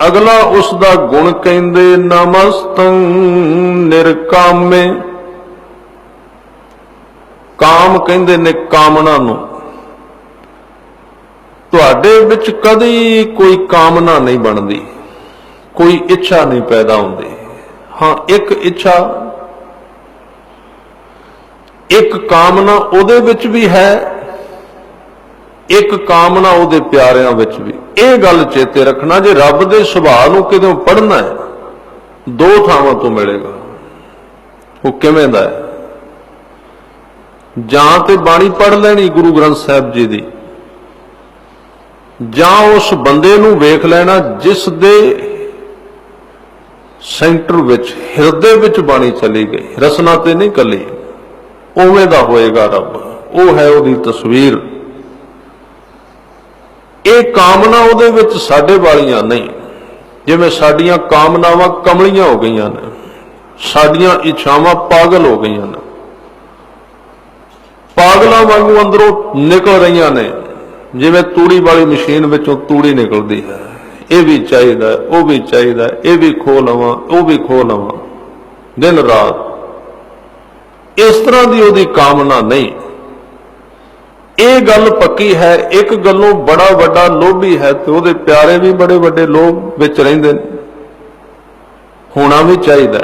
ਅਗਲਾ ਉਸ ਦਾ ਗੁਣ ਕਹਿੰਦੇ, ਨਮਸਤੰ ਨਿਰਕਾਮੇ। ਕਾਮ ਕਹਿੰਦੇ ਨੇ ਕਾਮਨਾ ਨੂੰ। ਤੁਹਾਡੇ ਵਿੱਚ ਕਦੀ ਕੋਈ ਕਾਮਨਾ ਨਹੀਂ ਬਣਦੀ, ਕੋਈ ਇੱਛਾ ਨਹੀਂ ਪੈਦਾ ਹੁੰਦੀ। ਹਾਂ, ਇੱਕ ਇੱਛਾ, ਇੱਕ ਕਾਮਨਾ ਉਹਦੇ ਵਿੱਚ ਵੀ ਹੈ, ਇੱਕ ਕਾਮਨਾ ਉਹਦੇ ਪਿਆਰਿਆਂ ਵਿੱਚ ਵੀ। ਇਹ ਗੱਲ ਚੇਤੇ ਰੱਖਣਾ ਜੇ ਰੱਬ ਦੇ ਸੁਭਾਅ ਨੂੰ ਕਿਦੋਂ ਪੜ੍ਹਨਾ ਹੈ, ਦੋ ਥਾਵਾਂ ਤੋਂ ਮਿਲੇਗਾ। ਉਹ ਕਿਵੇਂ ਦਾ ਹੈ? ਜਾਂ ਤੇ ਬਾਣੀ ਪੜ੍ਹ ਲੈਣੀ ਗੁਰੂ ਗ੍ਰੰਥ ਸਾਹਿਬ ਜੀ ਦੀ, ਜਾਂ ਉਸ ਬੰਦੇ ਨੂੰ ਵੇਖ ਲੈਣਾ ਜਿਸ ਦੇ ਸੈਂਟਰ ਵਿੱਚ, ਹਿਰਦੇ ਵਿੱਚ ਬਾਣੀ ਚਲੀ ਗਈ, ਰਸਨਾ ਤੇ ਨਹੀਂ ਕੱਲੀ। ਉਵੇਂ ਦਾ ਹੋਏਗਾ ਰੱਬ। ਉਹ ਹੈ ਉਹਦੀ ਤਸਵੀਰ। ਇਹ ਕਾਮਨਾ ਉਹਦੇ ਵਿੱਚ ਸਾਡੇ ਵਾਲੀਆਂ ਨਹੀਂ। ਜਿਵੇਂ ਸਾਡੀਆਂ ਕਾਮਨਾਵਾਂ ਕਮਲੀਆਂ ਹੋ ਗਈਆਂ ਨੇ, ਸਾਡੀਆਂ ਇੱਛਾਵਾਂ ਪਾਗਲ ਹੋ ਗਈਆਂ ਨੇ। ਪਾਗਲਾਂ ਵਾਂਗੂ ਅੰਦਰੋਂ ਨਿਕਲ ਰਹੀਆਂ ਨੇ, ਜਿਵੇਂ ਤੂੜੀ ਵਾਲੀ ਮਸ਼ੀਨ ਵਿੱਚੋਂ ਤੂੜੀ ਨਿਕਲਦੀ ਹੈ। ਇਹ ਵੀ ਚਾਹੀਦਾ, ਉਹ ਵੀ ਚਾਹੀਦਾ, ਇਹ ਵੀ ਖੋ ਲਵਾਂ, ਉਹ ਵੀ ਖੋ ਲਵਾਂ। ਦਿਨ ਰਾਤ। ਇਸ ਤਰ੍ਹਾਂ ਦੀ ਉਹਦੀ ਕਾਮਨਾ ਨਹੀਂ। ਇਹ ਗੱਲ ਪੱਕੀ ਹੈ, ਇੱਕ ਗੱਲੋਂ ਬੜਾ ਵੱਡਾ ਲੋਭੀ ਹੈ ਤੇ ਉਹਦੇ ਪਿਆਰੇ ਵੀ ਬੜੇ ਵੱਡੇ ਲੋਭ ਵਿੱਚ ਰਹਿੰਦੇ ਨੇ। ਹੋਣਾ ਵੀ ਚਾਹੀਦਾ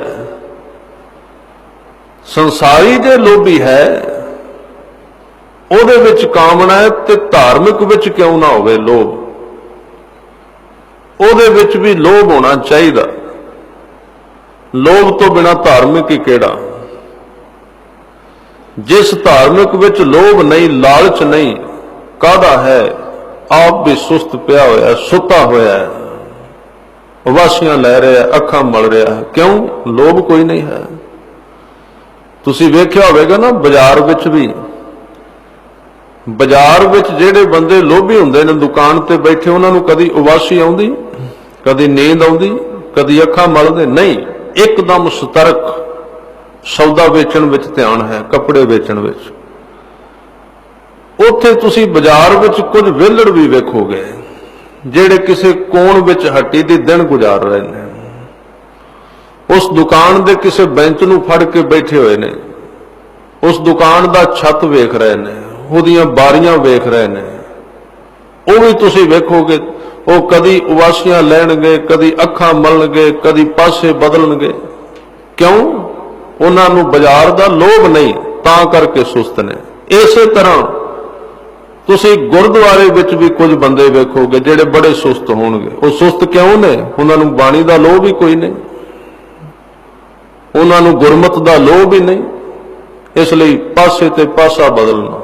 ਸੰਸਾਰੀ ਜੇ ਲੋਭੀ ਹੈ, ਉਹਦੇ ਵਿੱਚ ਕਾਮਨਾ ਹੈ ਤੇ ਧਾਰਮਿਕ ਵਿੱਚ ਕਿਉਂ ਨਾ ਹੋਵੇ ਲੋਭ? ਉਹਦੇ ਵਿੱਚ ਵੀ ਲੋਭ ਹੋਣਾ ਚਾਹੀਦਾ। ਲੋਭ ਤੋਂ ਬਿਨਾ ਧਾਰਮਿਕ ਹੀ ਕਿਹੜਾ? ਜਿਸ ਧਾਰਮਿਕ ਵਿੱਚ ਲੋਭ ਨਹੀਂ, ਲਾਲਚ ਨਹੀਂ, ਕਾਹਦਾ ਹੈ? ਆਪ ਵੀ ਸੁਸਤ ਪਿਆ ਹੋਇਆ, ਸੁੱਤਾ ਹੋਇਆ ਹੈ। ਉਵਾਸੀਆਂ ਲੈ ਰਿਹਾ, ਅੱਖਾਂ ਮਲ ਰਿਹਾ ਕਿਉਂ? ਲੋਭ ਕੋਈ ਨਹੀਂ ਹੈ। ਤੁਸੀਂ ਵੇਖਿਆ ਹੋਵੇਗਾ ਨਾ, ਬਾਜ਼ਾਰ ਵਿੱਚ ਵੀ। ਬਾਜ਼ਾਰ ਵਿੱਚ ਜਿਹੜੇ ਬੰਦੇ ਲੋਭੀ ਹੁੰਦੇ ਨੇ, ਦੁਕਾਨ ਤੇ ਬੈਠੇ, ਉਹਨਾਂ ਨੂੰ ਕਦੀ ਉਵਾਸੀ ਆਉਂਦੀ, ਕਦੀ ਨੀਂਦ ਆਉਂਦੀ, ਕਦੀ ਅੱਖਾਂ ਮਲਦੇ। ਨਹੀਂ, ਇੱਕਦਮ ਸਤਰਕ। ਸੌਦਾ ਵੇਚਣ ਵਿੱਚ ਧਿਆਨ ਹੈ, ਕੱਪੜੇ ਵੇਚਣ ਵਿੱਚ। ਉੱਥੇ ਤੁਸੀਂ ਬਾਜ਼ਾਰ ਵਿੱਚ ਕੁਝ ਵਿਹਲੜ ਵੀ ਵੇਖੋਗੇ, ਜਿਹੜੇ ਕਿਸੇ ਕੋਣ ਵਿੱਚ ਹੱਟੀ ਦੀ ਦਿਨ ਗੁਜ਼ਾਰ ਰਹੇ ਨੇ। ਉਸ ਦੁਕਾਨ ਦੇ ਕਿਸੇ ਬੈਂਚ ਨੂੰ ਫੜ ਕੇ ਬੈਠੇ ਹੋਏ ਨੇ। ਉਸ ਦੁਕਾਨ ਦਾ ਛੱਤ ਵੇਖ ਰਹੇ ਨੇ, ਉਹਦੀਆਂ ਬਾਰੀਆਂ ਵੇਖ ਰਹੇ ਨੇ। ਉਹ ਵੀ ਤੁਸੀਂ ਵੇਖੋਗੇ, ਉਹ ਕਦੀ ਉਵਾਸੀਆਂ ਲੈਣਗੇ, ਕਦੀ ਅੱਖਾਂ ਮਲਣਗੇ, ਕਦੀ ਪਾਸੇ ਬਦਲਣਗੇ। ਕਿਉਂ? ਉਹਨਾਂ ਨੂੰ ਬਾਜ਼ਾਰ ਦਾ ਲੋਭ ਨਹੀਂ, ਤਾਂ ਕਰਕੇ ਸੁਸਤ ਨੇ। ਇਸੇ ਤਰ੍ਹਾਂ ਤੁਸੀਂ ਗੁਰਦੁਆਰੇ ਵਿੱਚ ਵੀ ਕੁਝ ਬੰਦੇ ਵੇਖੋਗੇ ਜਿਹੜੇ ਬੜੇ ਸੁਸਤ ਹੋਣਗੇ। ਉਹ ਸੁਸਤ ਕਿਉਂ ਨੇ? ਉਹਨਾਂ ਨੂੰ ਬਾਣੀ ਦਾ ਲੋਭ ਹੀ ਕੋਈ ਨਹੀਂ। ਉਹਨਾਂ ਨੂੰ ਗੁਰਮਤ ਦਾ ਲੋਭ ਹੀ ਨਹੀਂ। ਇਸ ਲਈ ਪਾਸੇ ਤੇ ਪਾਸਾ ਬਦਲਣਾ,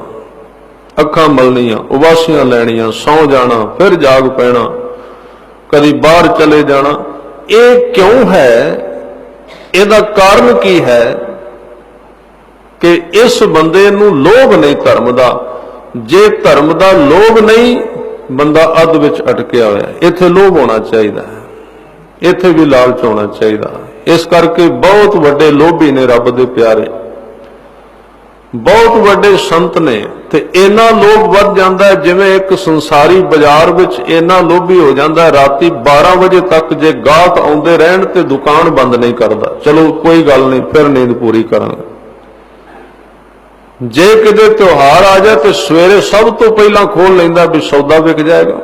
ਅੱਖਾਂ ਮਲਣੀਆਂ, ਉਬਾਸੀਆਂ ਲੈਣੀਆਂ, ਸੌ ਜਾਣਾ, ਫਿਰ ਜਾਗ ਪੈਣਾ, ਕਦੀ ਬਾਹਰ ਚਲੇ ਜਾਣਾ, ਇਹ ਕਿਉਂ ਹੈ ਇਹਦਾ ਕਾਰਨ ਕੀ ਹੈ ਕਿ ਇਸ ਬੰਦੇ ਨੂੰ ਲੋਭ ਨਹੀਂ ਧਰਮ ਦਾ। ਜੇ ਧਰਮ ਦਾ ਲੋਭ ਨਹੀਂ, ਬੰਦਾ ਅੱਧ ਵਿੱਚ ਅਟਕਿਆ ਹੋਇਆ ਇੱਥੇ ਲੋਭ ਹੋਣਾ ਚਾਹੀਦਾ ਹੈ। ਇੱਥੇ ਵੀ ਲਾਲਚ ਹੋਣਾ ਚਾਹੀਦਾ ਇਸ ਕਰਕੇ ਬਹੁਤ ਵੱਡੇ ਲੋਭੀ ਨੇ ਰੱਬ ਦੇ ਪਿਆਰੇ। ਬਹੁਤ ਵੱਡੇ ਸੰਤ ਨੇ ਤੇ ਇੰਨਾ ਲੋਭ ਵੱਧ ਜਾਂਦਾ ਜਿਵੇਂ ਇੱਕ ਸੰਸਾਰੀ ਬਾਜ਼ਾਰ ਵਿੱਚ ਇੰਨਾ ਲੋਭੀ ਹੋ ਜਾਂਦਾ ਰਾਤੀ 12 ਵਜੇ ਤੱਕ ਜੇ ਗਾਹਕ ਆਉਂਦੇ ਰਹਿਣ ਤੇ ਦੁਕਾਨ ਬੰਦ ਨਹੀਂ ਕਰਦਾ। ਚਲੋ ਕੋਈ ਗੱਲ ਨਹੀਂ, ਫਿਰ ਨੀਂਦ ਪੂਰੀ ਕਰਾਂਗੇ। ਜੇ ਕਿਤੇ ਤਿਉਹਾਰ ਆ ਜਾਏ ਤੇ ਸਵੇਰੇ ਸਭ ਤੋਂ ਪਹਿਲਾਂ ਖੋਲ ਲੈਂਦਾ ਵੀ ਸੌਦਾ ਵਿਕ ਜਾਏਗਾ।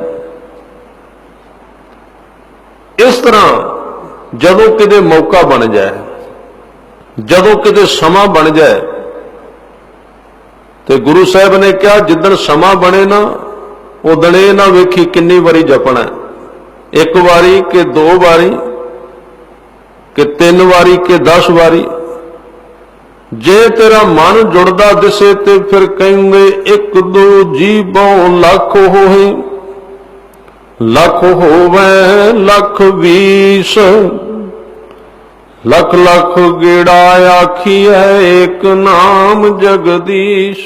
ਇਸ ਤਰ੍ਹਾਂ ਜਦੋਂ ਕਿਤੇ ਮੌਕਾ ਬਣ ਜਾਏ, ਜਦੋਂ ਕਿਤੇ ਸਮਾਂ ਬਣ ਜਾਏ ਤੇ ਗੁਰੂ ਸਾਹਿਬ ਨੇ ਕਿਹਾ, ਜਿੱਦਣ ਸਮਾਂ ਬਣੇ ਨਾ ਉਦਣ ਇਹ ਨਾ ਵੇਖੀ ਕਿੰਨੀ ਵਾਰੀ ਜਪਣਾ ਇੱਕ ਵਾਰੀ ਕਿ ਦੋ ਵਾਰੀ, ਕਿ ਤਿੰਨ ਵਾਰੀ, ਕਿ 10 ਵਾਰੀ। ਜੇ ਤੇਰਾ ਮਨ ਜੁੜਦਾ ਦਿਸੇ ਤੇ ਫਿਰ ਕਹਿੰਦੇ ਇੱਕ ਦੋ ਜੀਵੋਂ ਲੱਖ ਹੋਏ ਲੱਖ ਹੋਵੇ, ਲੱਖ ਵੀਸ। ਲੱਖ ਲੱਖ ਗੇੜਾ ਆਖੀਐ ਇੱਕ ਨਾਮ ਜਗਦੀਸ਼।